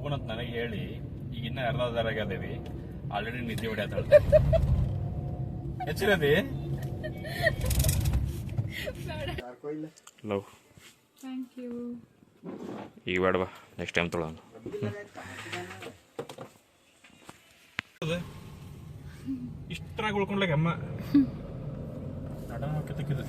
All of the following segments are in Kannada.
ಹೋಗೋಣಂತ ನನಗೆ ಹೇಳಿ ಈಗ ಇನ್ನ ಅರ್ಧದಾರಾಗ ಅದೇವಿ? ಆಲ್ರೆಡಿ ನಿದ್ದೆ ಹೊಡ್ಯಾತಾಳ ಹೆಚ್ಚಿರದಿ ಲವ್ ಥ್ಯಾಂಕ್ ಯು ಈಗ ಬೇಡವಾ ನೆಕ್ಸ್ಟ್ ಟೈಮ್ ತೊಳೋಣ. ಇಷ್ಟರಾಗ ಉಳ್ಕೊಂಡ್ಲಾಗ ಅಮ್ಮ ನಡಕಿದ್ದು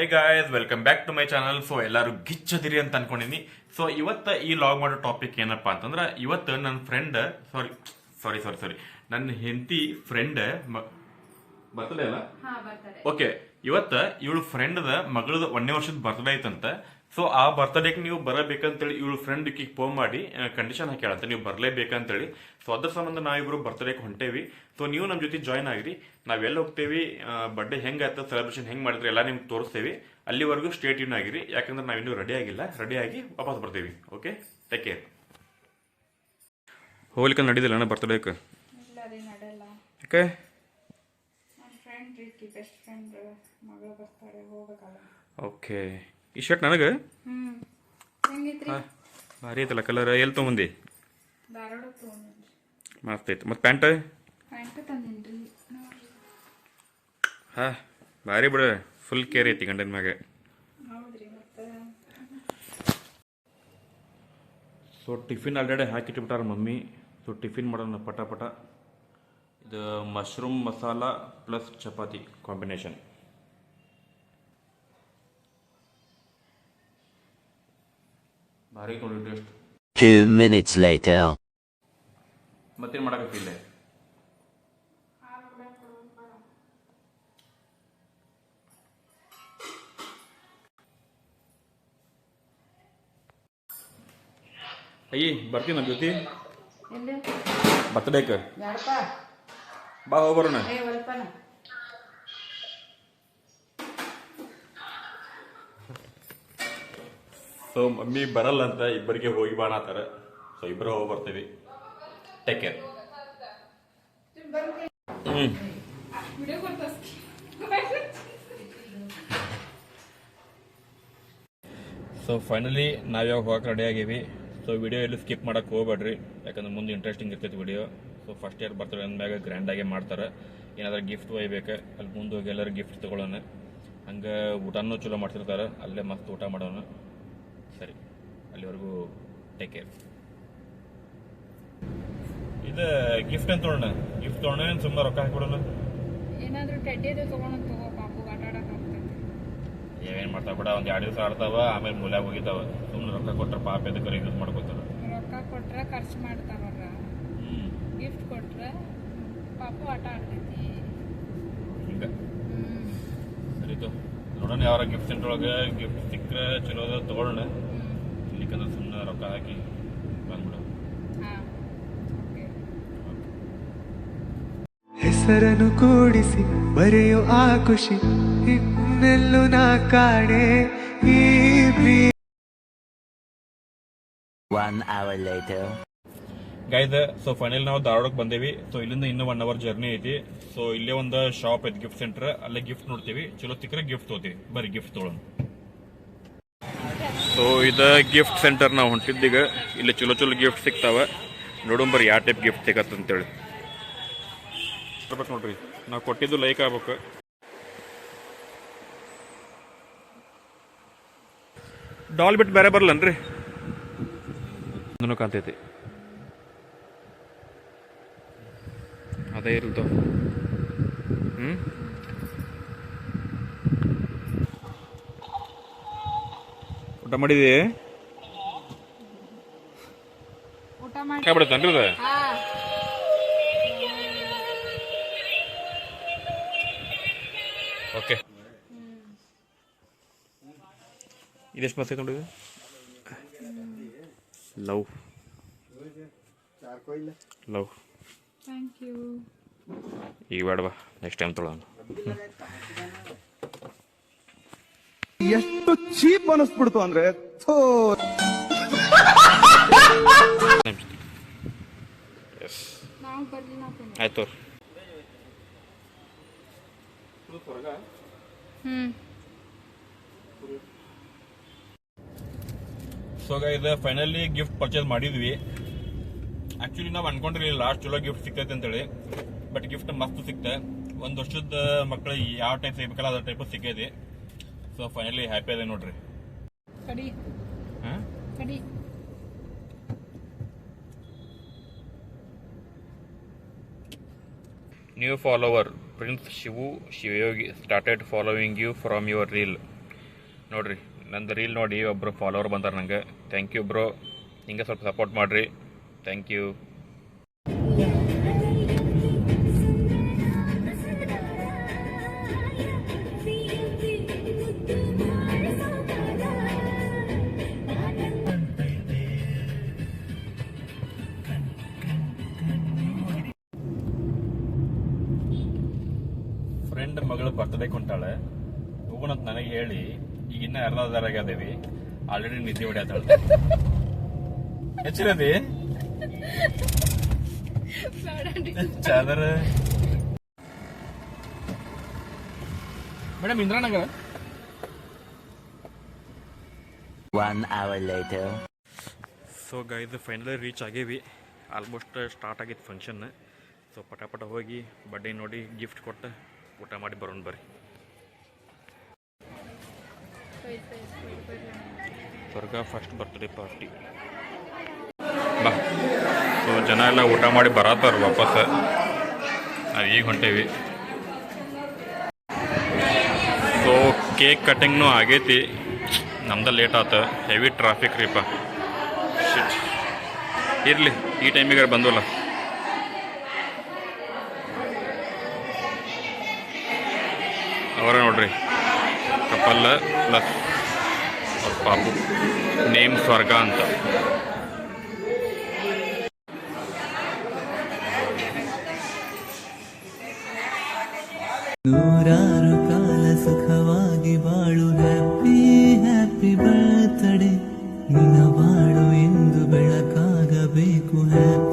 hey guys welcome back to my channel so ಎಲ್ಲರೂ ಗಿಚ್ಚದಿರಿ ಅಂತ ಅನ್ಕೊಂಡಿನಿ ಸೊ ಇವತ್ತು ಈ ಲಾಗ್ ಮಾಡೋ ಟಾಪಿಕ್ ಏನಪ್ಪ ಅಂತಂದ್ರೆ ಇವತ್ತು ನನ್ನ ಫ್ರೆಂಡ್ ಸಾರಿ ಸಾರಿ ಸಾರಿ ಸಾರಿ ನನ್ನ ಹೆಂಡತಿ ಫ್ರೆಂಡ್ ಬರ್ತಡೇ ಅಲ್ಲ? ಓಕೆ ಇವತ್ತು ಇವಳು ಫ್ರೆಂಡ್ದ ಮಗಳದ ಒಂದನೇ ವರ್ಷದ ಬರ್ತ್ಡೇ ಐತಂತ. ಸೊ ಆ ಬರ್ತ್ಡೇಗೆ ನೀವು ಬರಬೇಕಂತೇಳಿ ಇವಳು ಫ್ರೆಂಡ್ ಈಕಿಗೆ ಫೋನ್ ಮಾಡಿ ಕಂಡೀಷನ್ ಹಾಕ್ಯಾಳಂತ ನೀವು ಬರಲೇಬೇಕಂತೇಳಿ. ಸೊ ಅದ್ರ ಸಂಬಂಧ ನಾವಿಬ್ಬರು ಬರ್ತ್ಡೇಗೆ ಹೊಂಟೇವಿ. ಸೊ ನೀವು ನಮ್ಮ ಜೊತೆ ಜಾಯ್ನ್ ಆಗಿರಿ. ನಾವೆಲ್ಲ ಹೋಗ್ತೇವಿ? ಬರ್ಡೇ ಹೆಂಗಾಯ್ತು ಸೆಲೆಬ್ರೇಷನ್ ಹೆಂಗೆ ಮಾಡಿದ್ರೆ? ಎಲ್ಲ ನಿಮ್ಗೆ ತೋರಿಸ್ತೇವೆ. ಅಲ್ಲಿವರೆಗೂ ಸ್ಟೇಟ್ ಯೂನ್ ಆಗಿರಿ. ಯಾಕಂದ್ರೆ ನಾವಿನ್ನೂ ರೆಡಿ ಆಗಿಲ್ಲ. ರೆಡಿಯಾಗಿ ಆಗಿ ವಾಪಸ್ ಬರ್ತೀವಿ. ಓಕೆ ಟೇಕ್ ಕೇರ್ ಹೋಗ್ಲಿಕ್ಕೆ ನಡೀದಿಲ್ಲ ಅಣ್ಣ ಬರ್ತ್ಡೇಕ್ಕೆ ಓಕೆ ಓಕೆ ಈ ಶರ್ಟ್ ನನಗೆ? ಭಾರಿ ಐತಲ್ಲ ಕಲರ್ ಎಲ್ಲಿ ತೊಗೊಂಬಂದಿ? ಧಾರವಾಡ ತೊಗೊಂಡ್ರಿ ಮಸ್ತ್ ಐತೆ ಮತ್ತು ಪ್ಯಾಂಟ್ ಪ್ಯಾಂಟ್ ತಂದಿನ್ರಿ. ಹಾ ಭಾರಿ ಬಿಡ. ಫುಲ್ ಕೇರ್ ಐತಿ ಗಂಡನ ಮ್ಯಾಗೆ. ಹೌದ್ರಿ ಮತ್ತೆ? ಸೊ ಟಿಫಿನ್ ಆಲ್ರೆಡಿ ಹಾಕಿಟ್ಬಿಟ್ಟಾರ ಮಮ್ಮಿ. ಸೊ ಟಿಫಿನ್ ಮಾಡೋಣ ಪಟ ಪಟ. ಇದು mushroom masala plus chapati combination ಭಾರಿ ನೋಡಿ ಟೇಸ್ಟ್ Two minutes later. ಮತ್ತೇನು ಮಾಡಕತ್ತಿಲ್ಲ ಅಯ್ಯಿ ಬರ್ತೀನಿ ನಮ್ಮ ಜೊತೆ ಎಲ್ಲಿ ಬರ್ತಡೇಕ ಯಾರಪ್ಪ ಬಾ ಹೋಗ್ಬರೋಣ ಸೊ ಮಮ್ಮಿ ಬರಲ್ಲ ಅಂತ ಇಬ್ಬರಿಗೆ ಹೋಗಿ ಬಾಣ ಅಂತಾರ. ಸೊ ಇಬ್ಬರು ಹೋಗಿ ಬರ್ತೀವಿ. ಟೇಕ್ ಕೇರ್ ಸೊ ಫೈನಲಿ ನಾವ್ಯಾವ ಹೋಗಕ್ಕೆ ರೆಡಿ ಆಗೀವಿ? ಸೊ ವಿಡಿಯೋ ಎಲ್ಲಿ ಸ್ಕಿಪ್ ಮಾಡೋಕೆ ಹೋಗ್ಬೇಡ್ರಿ. ಯಾಕಂದ್ರೆ ಮುಂದೆ ಇಂಟ್ರೆಸ್ಟಿಂಗ್ ಇರ್ತೈತಿ ವಿಡಿಯೋ ಸೊ ಫಸ್ಟ್ ಇಯರ್ ಅಂದಮ್ಯಾಗ ಗ್ರ್ಯಾಂಡ್ ಗ್ರ್ಯಾಂಡಾಗೆ ಮಾಡ್ತಾರೆ. ಏನಾದ್ರೂ ಗಿಫ್ಟ್ ಒಯ್ಬೇಕು. ಅಲ್ಲಿ ಮುಂದೆ ಹೋಗಿ ಎಲ್ಲರೂ ಗಿಫ್ಟ್ ತಗೊಳ್ಳೋಣ. ಹಂಗೆ ಊಟನೂ ಚಲೋ ಮಾಡ್ತಿರ್ತಾರೆ. ಅಲ್ಲೇ ಮಸ್ತ್ ಊಟ ಮಾಡೋಣ. ಅಲ್ಲಿವರೆಗೂ ಟೇಕ್ ಕೇರ್ ಇದು ಗಿಫ್ಟ್ ಅಂತ ತೊಗೊಳ್ಳೋಣ ಗಿಫ್ಟ್ ತೊಗೊಂಡ ಸುಮ್ಮನೆ ರೊಕ್ಕ ಹಾಕ್ಬಿಡೋಣ? ಏನಾದ್ರೂ ಟೆಡ್ಡಿದು ತಗೊಂಡ್ ತಗೋ ಪಾಪು ಆಟ ಏನೇನು ಮಾಡ್ತಾವ ಕೂಡ ಒಂದು ಎರಡು ದಿವಸ ಆಡ್ತಾವ ಆಮೇಲೆ ಮೂಲ್ಯಾಗ ಹೋಗಿತಾವ ಸುಮ್ಮನೆ ರೊಕ್ಕ ಕೊಟ್ರ ಪಾಪ ಎದಕ್ಕೆ ಯೂಸ್ ಮಾಡ್ಕೋತಾರ? ರೊಕ್ಕ ಕೊಟ್ರೆ ಖರ್ಚು ಮಾಡ್ತಾರ ಗಿಫ್ಟ್ ಕೊಟ್ರೆ ಪಾಪು ಆಟ ಆಡ್ತೈತಿ. ಹಿಂಗೆ? ಸರಿ ಸರಿತು ನೋಡೋಣ ಯಾರ ಗಿಫ್ಟ್ ಸೆಂಟರ್ ಒಳಗೆ. ಗಿಫ್ಟ್ ಸಿಕ್ಕರೆ ಚಲೋ ಅದ ತಗೊಳ್ಳೋಣ ಇಲ್ಲಿಕಂದ್ರೆ ಸುಮ್ಮನೆ ರೊಕ್ಕ ಹಾಕಿ ಬಂದ್ಬಿಡು. ಹೆಸರನ್ನು ಕೂಡಿಸಿ ಬರೆಯೋ ಆ ಖುಷಿ ಇನ್ನೆಲ್ಲೂ ನಾ ಕಾಣೆ. ಈ. ಗೈದ ಸೊ ಫೈನಲ್ ನಾವು ಧಾರವಾಡಕ್ಕೆ ಬಂದೇವಿ. ಸೊ ಇಲ್ಲಿಂದ ಇನ್ನೂ ಒನ್ ಅವರ್ ಜರ್ನಿ ಐತಿ. ಸೊ ಇಲ್ಲೇ ಒಂದು ಶಾಪ್ ಐತಿ ಗಿಫ್ಟ್ ಸೆಂಟರ್ ಅಲ್ಲೇ ಗಿಫ್ಟ್ ನೋಡ್ತೀವಿ. ಚಲೋ ತಿಕ್ಕರೆ ಗಿಫ್ಟ್ ತೋತೀವಿ ಬರೀ ಗಿಫ್ಟ್ ತೊಗೊಳೋಣ. ಸೊ ಇದು ಗಿಫ್ಟ್ ಸೆಂಟರ್ ನಾವು ಹೊಂಟಿದ್ದೀಗ ಇಲ್ಲಿ ಚಲೋ ಚಲೋ ಗಿಫ್ಟ್ ಸಿಗ್ತಾವ. ನೋಡೋಣ ಬರ್ರಿ ಯಾವ ಟೈಪ್ ಗಿಫ್ಟ್ ಸಿಗತ್ತೆ ಅಂತೇಳಿ. ಬರ್ಬೇಕು ನೋಡ್ರಿ. ನಾವು ಕೊಟ್ಟಿದ್ದು ಲೈಕ್ ಆಗ್ಬೇಕು. ಡಾಲ್ ಬಿಟ್ಟು ಬೇರೆ ಬರಲ್ಲನ್ರಿ ಕಾಣ್ತೈತಿ. ಅದೇ ಇರ್ಲ್ದು ಹ್ಞೂ ಊಟ ಮಾಡಿದಿ? ಊಟ ಮಾಡಿ ಕಾಯ್ಬಿಡುತ್ತನ್ರಿ ಅದು ಹಾ. ಓಕೆ. ಇದೆಷ್ಟು ಮತ್ತೆ ನೋಡಿದೆ ಲವ್. ಲವ್. Thank you. ಈಗ ಬೇಡವಾ ನೆಕ್ಸ್ಟ್ ಟೈಮ್ ತೊಗೊಳೋಣ ಎಷ್ಟು ಚೀಪ್ ಅನಿಸ್ಬಿಡ್ತು ಅಂದ್ರೆ. ಆಯ್ತು. ಹ್ಮ್. ಸೊ ಇದು ಫೈನಲಿ ಗಿಫ್ಟ್ ಪರ್ಚೇಸ್ ಮಾಡಿದ್ವಿ. ಆಕ್ಚುಲಿ ನಾವು ಅನ್ಕೊಂಡಿರಲಿಲ್ಲ ಲಾಸ್ಟ್ ಚಲೋ ಗಿಫ್ಟ್ ಸಿಗ್ತೈತೆ ಅಂತೇಳಿ. ಬಟ್ ಗಿಫ್ಟ್ ಮಸ್ತ್ ಸಿಕ್ತೆ ಒಂದು ವರ್ಷದ ಮಕ್ಕಳಿಗೆ ಯಾವ ಟೈಪ್ ಸಿಗ್ಬೇಕಲ್ಲ ಅದ್ರ ಟೈಪ್ ಸಿಕ್ಕೈತಿ ಸೊ ಫೈನಲಿ ಹ್ಯಾಪಿ ಅದೇ ನೋಡ್ರಿ. ಕಡಿ. ಹಾಂ? ಕಡಿ. New follower prince Shivu Shivayogi started following you from your reel ನೋಡ್ರಿ ನಂದು ರೀಲ್ ನೋಡಿ ಒಬ್ಬರು ಫಾಲೋವರ್ ಬಂದಾರೆ ನಂಗೆ. ಥ್ಯಾಂಕ್ ಯು ಬ್ರೋ ಹಿಂಗೆ ಸ್ವಲ್ಪ ಸಪೋರ್ಟ್ ಮಾಡಿರಿ. ಥ್ಯಾಂಕ್ ಯು ಫ್ರೆಂಡ್ ಮಗಳು ಬರ್ತ್ಡೇ ಕೊಂಟಾಳೆ ಹೋಗೋಣಂತ ನನಗೆ ಹೇಳಿ ಈಗ ಇನ್ನ ಅರ್ಧದಾರಾಗ ಅದೇವಿ ಆಲ್ರೆಡಿ ನಿದ್ದೆ ಹೊಡ್ಯಾತಾಳ. ಹೆಚ್ಚಿರದಿ ಚಾದರ. Madam Indiranagar? One hour later. So guys finally reach ಆಗೇವಿ. Almost start ಆಗಿತ್ತು ಫಂಕ್ಷನ್ ಸೊ ಪಟ ಪಟ ಹೋಗಿ ಬಡ್ಡೆ ನೋಡಿ ಗಿಫ್ಟ್ ಕೊಟ್ಟು ಊಟ ಮಾಡಿ ಬರೋಣ ಬರ್ರಿ. ಸ್ವರ್ಗ ಫಸ್ಟ್ ಬರ್ತ್ಡೇ ಪಾರ್ಟಿ ಬಾ. ಸೊ, ಜನ ಎಲ್ಲ ಊಟ ಮಾಡಿ ಬರತ್ತಾರ ವಾಪಸ್. ನಾವು ಈಗ ಹೊಂಟೇವಿ. ಸೊ ಕೇಕ್ ಕಟಿಂಗ್ನು ಆಗೈತಿ. ನಮ್ದು ಲೇಟ್ ಆತ. ಹೆವಿ ಟ್ರಾಫಿಕ್ ರೀಪ ಇರಲಿ, ಈ ಟೈಮಿಗೆ ಬಂದವಲ್ಲ ಅವರ ನೋಡ್ರಿ. ಕಪಲ್ ಪ್ಲಸ್ ಅವ್ರ ಪಾಪು. ನೇಮ್ ಸ್ವರ್ಗ ಅಂತ. ನೂರಾರು ಕಾಲ ಸುಖವಾಗಿ ಬಾಳು ಹ್ಯಾಪಿ ಹ್ಯಾಪಿ ಬರ್ತಡೆ. ನಿನ್ನ ಬಾಳು ಎಂದು ಬೆಳಕಾಗಬೇಕು, ಹ್ಯಾಪಿ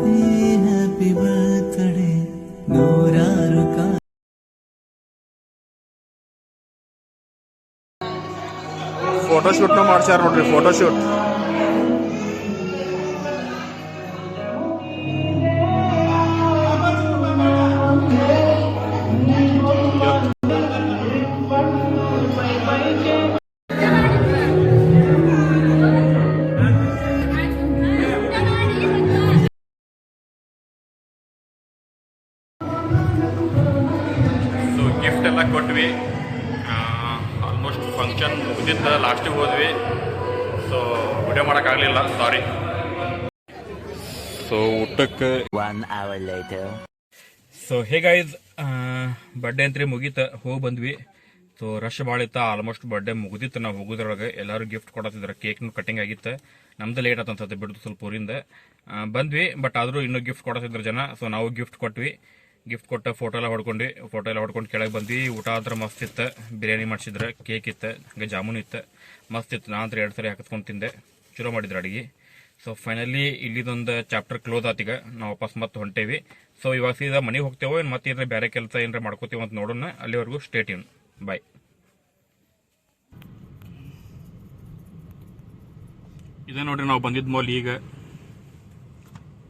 ಫೋಟೋಶೂಟ್ನು ಮಾಡ್ಸ್ಯಾರ ನೋಡ್ರಿ ಫೋಟೋಶೂಟ್ ಗಿಫ್ಟ್ ಎಲ್ಲ ಕೊಟ್ವಿ. ಆಲ್ಮೋಸ್ಟ್ ಫಂಕ್ಷನ್ ಮುಗಿದಿದ್ದ ಲಾಸ್ಟಿಗೆ ಹೋದ್ವಿ ಸೊ ವಿಡಿಯೋ ಮಾಡೋಕ್ಕಾಗಲಿಲ್ಲ ಸಾರಿ ಸೊ ಊಟಕ್ಕೆ ಒನ್ ಅವರ್ ಲೇಟರ್ ಸೊ ಹೇಗಾಯ್ತು ಬರ್ಡೇ ಅಂತ್ರಿ ಮುಗೀತ ಹೋಗಿ ಬಂದ್ವಿ. ಸೊ ರಶ್ ಭಾಳ ಇತ್ತು ಆಲ್ಮೋಸ್ಟ್ ಬರ್ಡೆ ಮುಗಿದಿತ್ತು. ನಾವು ಹೋಗೋದ್ರೊಳಗೆ ಎಲ್ಲರೂ ಗಿಫ್ಟ್ ಕೊಡತ್ತಿದ್ರು ಕೇಕ್ನು ಕಟಿಂಗ್ ಆಗಿತ್ತು. ನಮ್ದು ಲೇಟ್ ಆತ ಅನ್ಸತ್ತೆ ಬಿಡ್ತು ಸ್ವಲ್ಪ ಊರಿಂದ. ಬಂದ್ವಿ ಬಟ್ ಆದರೂ ಇನ್ನೂ ಗಿಫ್ಟ್ ಕೊಡತ್ತಿದ್ರು ಜನ. ಸೊ ನಾವು ಗಿಫ್ಟ್ ಕೊಟ್ವಿ. ಗಿಫ್ಟ್ ಕೊಟ್ಟ ಫೋಟೋ ಎಲ್ಲ ಹೊಡ್ಕೊಂಡು ಫೋಟೋ ಎಲ್ಲ ಹೊಡ್ಕೊಂಡು ಕೆಳಗೆ ಬಂದು ಊಟ ಆದ್ರೆ ಮಸ್ತ್ ಇತ್ತು. ಬಿರಿಯಾನಿ ಮಾಡಿಸಿದ್ರೆ ಕೇಕ್ ಇತ್ತು, ಹಂಗೆ ಜಾಮೂನ್ ಇತ್ತು. ಮಸ್ತ್ ಇತ್ತು. ನಾನು ಅಂದ್ರೆ ಎರಡು ಸರಿ ಹಾಕಿಸ್ಕೊಂಡು ತಿಂದೆ. ಚಲೋ ಮಾಡಿದ್ರು ಅಡುಗೆ. ಸೊ ಫೈನಲಿ ಇಲ್ಲಿದೊಂದು ಚಾಪ್ಟರ್ ಕ್ಲೋಸ್ ಆತೀಗ ನಾವು ವಾಪಸ್ ಮತ್ತೆ ಹೊಂಟೇವಿ. ಸೊ ಇವಾಗ ಸೀದಾ ಮನೆಗೆ ಹೋಗ್ತೇವೋ ಏನು ಮತ್ತೆ ಏನಾರ ಬೇರೆ ಕೆಲಸ ಏನಾರ ಮಾಡ್ಕೋತೀವಿ ಅಂತ ನೋಡೋಣ. ಅಲ್ಲಿವರೆಗೂ ಸ್ಟೇಟ್ ಇನ್ ಬಾಯ್ ಇದೇ ನೋಡ್ರಿ ನಾವು ಬಂದಿದ್ದ ಮಾಲ್ ಈಗ.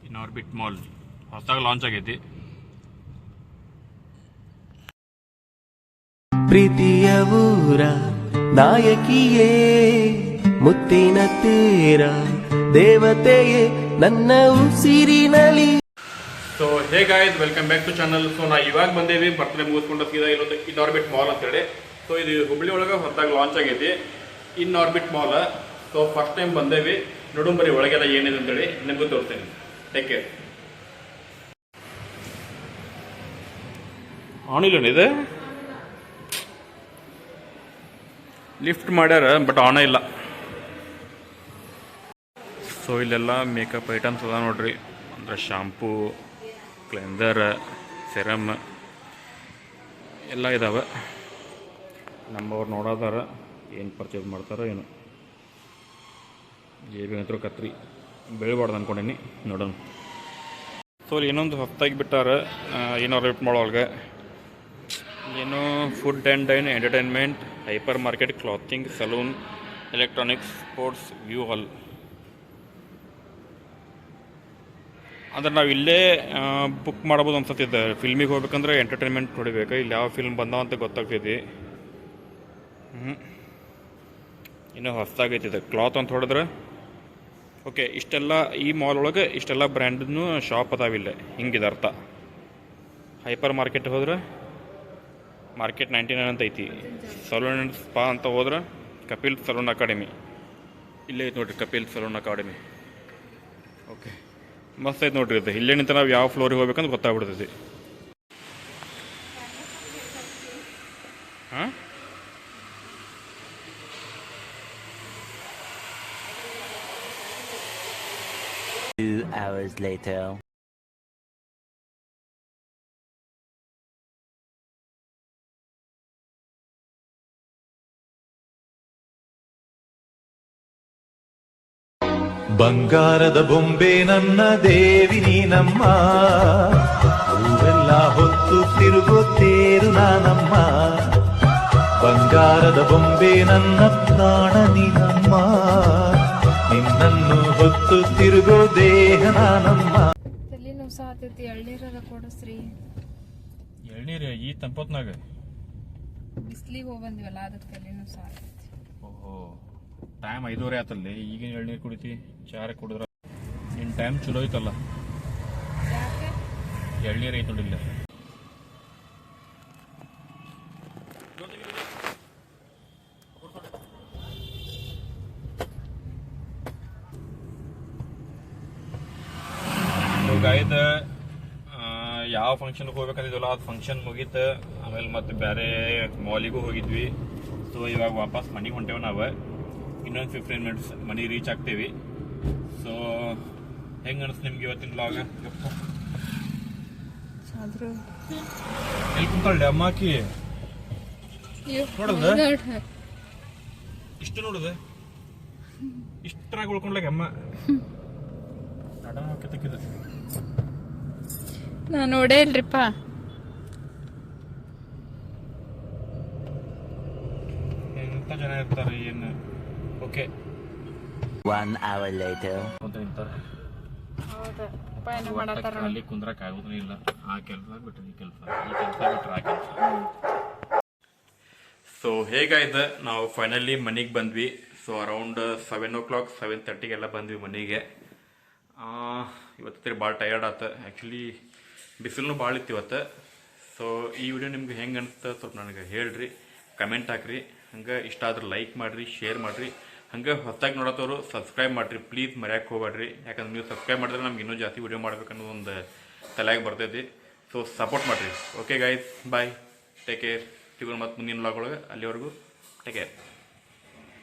ಇನ್ ಆರ್ಬಿಟ್ ಮಾಲ್ ಹೊಸದಾಗಿ ಲಾಂಚ್ ಆಗೈತಿ. ಪ್ರೀತಿಯ ಊರ, ನಾಯಕಿಯೇ, ಮುತ್ತಿನ ತೀರ, ದೇವತೆಯೇ, ನನ್ನ ಉಸಿರಿನಲಿ. ಸೊ ಹೇಗಾಯ್ತು welcome back to channel so ನಾ ಇವಾಗ ಬಂದೇವಿ, ಬರ್ತ್ಡೇ ಮುಗಿಸ್ಕೊಂಡು ಸೀದಾ ಇಲ್ಲೊಂದು ಇನ್ ಆರ್ಬಿಟ್ ಮಾಲ್ ಅಂತೇಳಿ ಸೊ ಇದು ಹುಬ್ಳಿ ಒಳಗೆ ಹೊಸದಾಗಿ ಲಾಂಚ್ ಆಗೈತಿ in orbit mall so first time ಬಂದೇವಿ ನಡುಂಬರಿ ಬರೀ ಒಳಗೆಲ್ಲ ಏನಿದೆ ಅಂತೇಳಿ ನಿಮಗೂ ತೋರಿಸ್ತೇನೆ. ಟೇಕ್ ಕೇರ್ ಆನಿಲ್ಲ ಇದೆ? ಲಿಫ್ಟ್ ಮಾಡ್ಯಾರ ಬಟ್ ಆನ ಇಲ್ಲ. ಸೊ ಇಲ್ಲೆಲ್ಲ ಮೇಕಪ್ ಐಟಮ್ಸ್ ಅದ ನೋಡ್ರಿ. ಅಂದ್ರೆ ಶಾಂಪೂ ಕ್ಲೆನ್ಸರ್ ಸೆರಮ್ ಎಲ್ಲ ಇದಾವೆ. ನಮ್ಮವ್ರು ನೋಡೋದಾರ, ಏನು ಪರ್ಚೇಸ್ ಮಾಡ್ತಾರೋ ಏನು. ಜೇಬಿ ಅಂತೂ ಕತ್ರಿ, ಬೆಳಿಬಾರ್ದು ಅಂದ್ಕೊಂಡೀನಿ ನೋಡೋಣ. ಸೊ ಇಲ್ಲಿ ಇನ್ನೊಂದು ಹೊತ್ತಾಗಿ ಬಿಟ್ಟಾರ ಏನೋ ರೇಟ್ ಮಾಡೋಳ್ಗೆ ಏನು food and dine entertainment hyper market clothing, salon electronics sports, view hall. ಅಂದ್ರೆ ನಾವು ಇಲ್ಲೇ ಬುಕ್ ಮಾಡ್ಬೋದು ಅನ್ಸತ್ತಿದ್ದೆ ಫಿಲ್ಮಿಗೆ ಹೋಗ್ಬೇಕಂದ್ರೆ ಎಂಟರ್ಟೈನ್ಮೆಂಟ್ ನೋಡಬೇಕು ಇಲ್ಲಿ ಯಾವ ಫಿಲ್ಮ್ ಬಂದಾವ ಅಂತ ಗೊತ್ತಾಗ್ತೈತಿ. ಹ್ಞೂ ಇನ್ನೂ ಹೊಸದಾಗೈತಿದೆ ಕ್ಲಾತ್ ಅಂತ ಹೊಡೆದ್ರೆ. ಓಕೆ ಇಷ್ಟೆಲ್ಲ ಈ ಮಾಲ್ ಒಳಗೆ ಇಷ್ಟೆಲ್ಲ ಬ್ರ್ಯಾಂಡನ್ನು ಶಾಪ್ ಅದಾವಿಲ್ಲ ಹಿಂಗಿದೆ ಅರ್ಥ. ಹೈಪರ್ ಮಾರ್ಕೆಟ್ ಹೋದ್ರೆ ಮಾರ್ಕೆಟ್ ನೈಂಟಿ ನೈನ್ ಅಂತ ಐತಿ. ಸಲೂನ್ ಸ್ಪಾ ಅಂತ ಹೋದ್ರೆ ಕಪಿಲ್ ಸಲೂನ್ ಅಕಾಡೆಮಿ. ಇಲ್ಲೇ ಐತೆ ನೋಡಿರಿ ಕಪಿಲ್ ಸಲೂನ್ ಅಕಾಡೆಮಿ. ಓಕೆ. ಮಸ್ತ್ ಐತೆ ನೋಡ್ರಿ ಇದು ಇಲ್ಲೇ ನಿಂತ ನಾವು ಯಾವ ಫ್ಲೋರಿಗೆ ಹೋಗ್ಬೇಕಂತ ಗೊತ್ತಾಗ್ಬಿಡ್ತೈತಿ. ಹಾಂ? Two hours later. ಬಂಗಾರದ ಬೊಂಬೆ ನನ್ನ ದೇವಿ ನೀನಮ್ಮ. ಊರೆಲ್ಲ ಹೊತ್ತು ತಿರುಗೋ ತೇರು ನಾನಮ್ಮ. ಬಂಗಾರದ ಬೊಂಬೆ ನನ್ನ ಪ್ರಾಣ ನೀನಮ್ಮ. ನಿನ್ನನ್ನು ಹೊತ್ತು ತಿರುಗೋ ದೇಹ ನಾನಮ್ಮ. ತಲೆ ನೋವು ಸಾತೈತಿ ಎಳ್ನೀರದ ಕೊಡಸ್ರಿ ಎಳ್ನೀರು ಈ ತಂಪತ್ನಾಗ? ಬಿಸ್ಲಿಗೆ ಹೋಗಿ ಬಂದಿವಲ್ಲ ಅದಕ್ಕೆ ಓಹೋ. ಟೈಮ್ ಐದೂವರೆ ಆತಲ್ಲಿ. ಈಗಿನ ಎಳ್ನೀರು ಕುಡಿತಿ, ಚಾರ ಕುಡಿದ್ರ ನಿನ್ನ ಟೈಮ್ ಚಲೋ ಐತಲ್ಲ. ಎಳ್ನೀರು ಐತೆ ನೋಡಿಲ್ಲ ಗಾಯದ ಯಾವ ಫಂಕ್ಷನ್ಗೆ ಹೋಗ್ಬೇಕಂದಿದ್ವಲ್ಲ ಅದು ಫಂಕ್ಷನ್ ಮುಗೀತು. ಆಮೇಲೆ ಮತ್ತೆ ಬೇರೆ ಮಾಲಿಗೂ ಹೋಗಿದ್ವಿ. ಸೊ ಇವಾಗ ವಾಪಸ್ ಮನೆಗೆ ಹೊಂಟೇವೆ ನಾವು. ಇನ್ನೊಂದು ಫಿಫ್ಟೀನ್ ಮಿನಿಟ್ಸ್ ಮನೆಗೆ ರೀಚ್ ಆಗ್ತೀವಿ. ಸೊ ಹೆಂಗೆ ಅನಿಸ್ತು ನಿಮ್ಗೆ ಇವತ್ತಿನ ಬ್ಲಾಗ್ ಎಲ್ಲಿ ಕುಂತಾಳೆ ಅಮ್ಮಾಕಿ? ನೋಡೋದು? ಇಷ್ಟು ನೋಡುದು? ಇಷ್ಟರಾಗಿ ಉಳ್ಕೊಂಡ್ಲಾಗ ಅಮ್ಮ. ನಾ ನೋಡೇ ಇಲ್ರಿಪ್ಪ. ಎಂತ ಜನ ಇರ್ತಾರೆ ಏನು? Okay One hour later. ಅಂತ ನಿಂತಾರೆ ಹೌದಾ. ಪಯಣ ಮಾಡತ್ತಾರ ಅಲ್ಲಿ ಕುಂದ್ರಕ್ ಆಗೋದೇ ಇಲ್ಲ ಆ ಕೆಲಸ ಬಿಟ್ರೆ ಈ ಕೆಲಸ ಈ ಕೆಲಸ ಬಿಟ್ರೆ ಆ ಕೆಲಸ ಸೊ ಹೇಗಾಯ್ತು ನಾವು ಫೈನಲಿ ಮನೆಗೆ ಬಂದ್ವಿ. So around seven o'clock seven ತರ್ಟಿಗೆಲ್ಲ ಬಂದ್ವಿ ಮನೆಗೆ. ಇವತ್ತು ಭಾಳ ಟಯರ್ಡ್ ಆತ. ಆ್ಯಕ್ಚುಲಿ ಬಿಸಿಲು ಭಾಳ ಇತ್ತು ಇವತ್ತು. ಸೊ ಈ ವಿಡಿಯೋ ನಿಮ್ಗೆ ಹೆಂಗೆ ಅನಿಸ್ತ ಸ್ವಲ್ಪ ನನಗೆ ಹೇಳ್ರಿ ಕಮೆಂಟ್ ಹಾಕ್ರಿ. ಹಂಗೆ ಇಷ್ಟ ಆದ್ರೆ ಲೈಕ್ ಮಾಡಿರಿ ಶೇರ್ ಮಾಡಿರಿ. ಹಂಗೆ ಹೊತ್ತಾಗಿ ನೋಡತ್ತವರು ಸಬ್ಸ್ಕ್ರೈಬ್ ಮಾಡಿರಿ ಪ್ಲೀಸ್ ಮರ್ಯಾಕೆ ಹೋಗ್ಬೇಡ್ರಿ. ಯಾಕಂದ್ರೆ ನೀವು ಸಬ್ಸ್ಕ್ರೈಬ್ ಮಾಡಿದ್ರೆ ನಮ್ಗೆ ಇನ್ನೂ ಜಾಸ್ತಿ ವಿಡಿಯೋ ಮಾಡ್ಬೇಕನ್ನೋ ಒಂದು ತಲೆಯಾಗಿ ಬರ್ತೈತಿ. ಸೊ ಸಪೋರ್ಟ್ ಮಾಡಿರಿ. Okay guys bye take care ಸಿಗೋಣ ಮತ್ತು ಮುಂದಿನ ಲಾಗೊಳಗೆ ಅಲ್ಲಿವರೆಗೂ ಟೇಕ್ ಕೇರ್